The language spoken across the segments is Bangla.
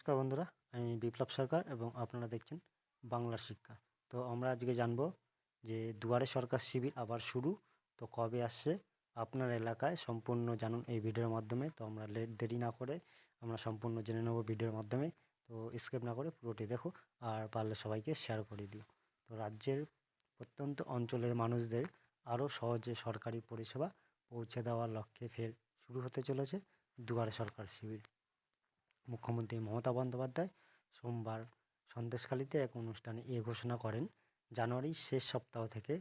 নমস্কার বন্ধুরা, আমি বিপ্লব সরকার এবং আপনারা দেখছেন বাংলার শিক্ষা। তো আমরা আজকে জানব যে দুয়ারে সরকার শিবির আবার শুরু, তো কবে আসছে, আপনার এলাকায় সম্পূর্ণ জানুন এই ভিডিওর মাধ্যমে। তো আমরা লেট দেরি না করে আমরা সম্পূর্ণ জেনে নেব ভিডিওর মাধ্যমে। তো স্কেপ না করে পুরোটি দেখো, আর পারলে সবাইকে শেয়ার করে দিও। তো রাজ্যের প্রত্যন্ত অঞ্চলের মানুষদের আরও সহজে সরকারি পরিষেবা পৌঁছে দেওয়ার লক্ষ্যে ফের শুরু হতে চলেছে দুয়ারে সরকার শিবির। মুখ্যমন্ত্রী মমতা বন্দ্যোপাধ্যায় সোমবার সন্দেশখালীতে এক অনুষ্ঠানে এ ঘোষণা করেন। জানুয়ারির শেষ সপ্তাহ থেকে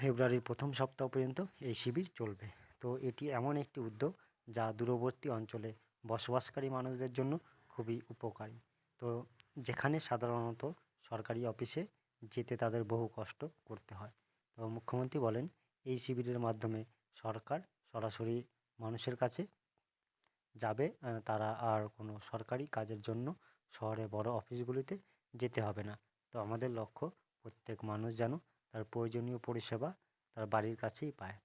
ফেব্রুয়ারির প্রথম সপ্তাহ পর্যন্ত এই শিবির চলবে। তো এটি এমন একটি উদ্যোগ যা দূরবর্তী অঞ্চলে বসবাসকারী মানুষদের জন্য খুবই উপকারী। তো যেখানে সাধারণত সরকারি অফিসে যেতে তাদের বহু কষ্ট করতে হয়। তো মুখ্যমন্ত্রী বলেন, এই শিবিরের মাধ্যমে সরকার সরাসরি মানুষের কাছে যাবে তারা আর কোনো সরকারি কাজের জন্য শহরে বড় অফিসগুলিতে যেতে হবে না। তো আমাদের লক্ষ্য, প্রত্যেক মানুষ যেন তার প্রয়োজনীয় পরিষেবা তার বাড়ির কাছেই পায়।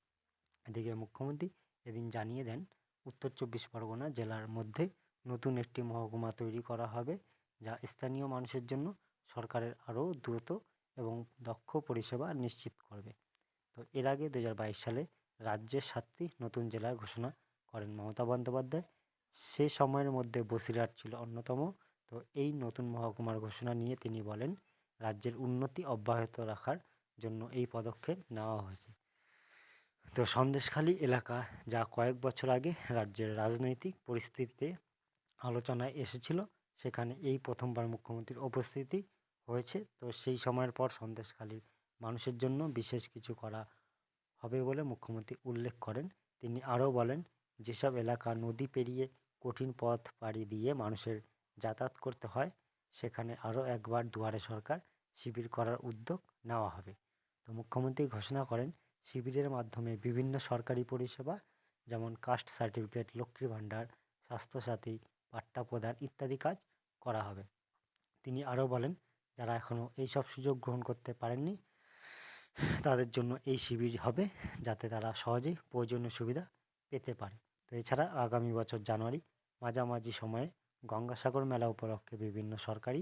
এদিকে মুখ্যমন্ত্রী এদিন জানিয়ে দেন, উত্তর চব্বিশ পরগনা জেলার মধ্যে নতুন একটি মহকুমা তৈরি করা হবে, যা স্থানীয় মানুষের জন্য সরকারের আরও দ্রুত এবং দক্ষ পরিষেবা নিশ্চিত করবে। তো এর আগে দু হাজার বাইশ সালে রাজ্যের সাতটি নতুন জেলার ঘোষণা করেন মমতা বন্দ্যোপাধ্যায়। সে সময়ের মধ্যে বসিরহাট ছিল অন্যতম। তো এই নতুন মহকুমার ঘোষণা নিয়ে তিনি বলেন, রাজ্যের উন্নতি অব্যাহত রাখার জন্য এই পদক্ষেপ নেওয়া হয়েছে। তো সন্দেশখালী এলাকা যা কয়েক বছর আগে রাজ্যের রাজনৈতিক পরিস্থিতিতে আলোচনায় এসেছিল, সেখানে এই প্রথমবার মুখ্যমন্ত্রীর উপস্থিতি হয়েছে। তো সেই সময়ের পর সন্দেশখালীর মানুষের জন্য বিশেষ কিছু করা হবে বলে মুখ্যমন্ত্রী উল্লেখ করেন। তিনি আরও বলেন, যেসব এলাকা নদী পেরিয়ে কঠিন পথ পাড়ি দিয়ে মানুষের যাতায়াত করতে হয়। সেখানে আরও একবার দুয়ারে সরকার শিবির করার উদ্যোগ নেওয়া হবে। তো মুখ্যমন্ত্রী ঘোষণা করেন, শিবিরের মাধ্যমে বিভিন্ন সরকারি পরিষেবা যেমন কাস্ট সার্টিফিকেট, লক্ষ্মীর ভাণ্ডার, স্বাস্থ্যসাথী পাট্টা প্রদান ইত্যাদি কাজ করা হবে। তিনি আরও বলেন, যারা এখনও এইসব সুযোগ গ্রহণ করতে পারেননি, তাদের জন্য এই শিবির হবে যাতে তারা সহজেই প্রয়োজনীয় সুবিধা পেতে পারে। তো এছাড়া আগামী বছর জানুয়ারি মাঝামাঝি সময়ে গঙ্গাসাগর মেলা উপলক্ষে বিভিন্ন সরকারি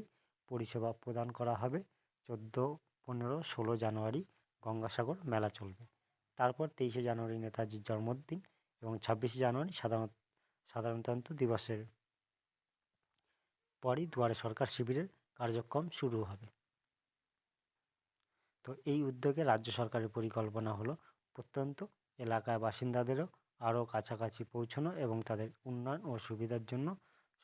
পরিষেবা প্রদান করা হবে। চোদ্দ, পনেরো, ষোলো জানুয়ারি গঙ্গাসাগর মেলা চলবে। তারপর তেইশে জানুয়ারি নেতাজির জন্মদিন এবং ছাব্বিশে জানুয়ারি সাধারণ, সাধারণতন্ত্র দিবসের পরই দুয়ারে সরকার শিবিরের কার্যক্রম শুরু হবে। তো এই উদ্যোগে রাজ্য সরকারের পরিকল্পনা হলো, প্রত্যন্ত এলাকার বাসিন্দাদেরও আরও কাছাকাছি পৌঁছানো এবং তাদের উন্নয়ন ও সুবিধার জন্য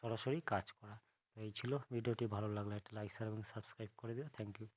সরাসরি কাজ করা। তো এই ছিল। ভিডিওটি ভালো লাগলে একটা লাইক শেয়ার এবং সাবস্ক্রাইব করে দিও। Thank you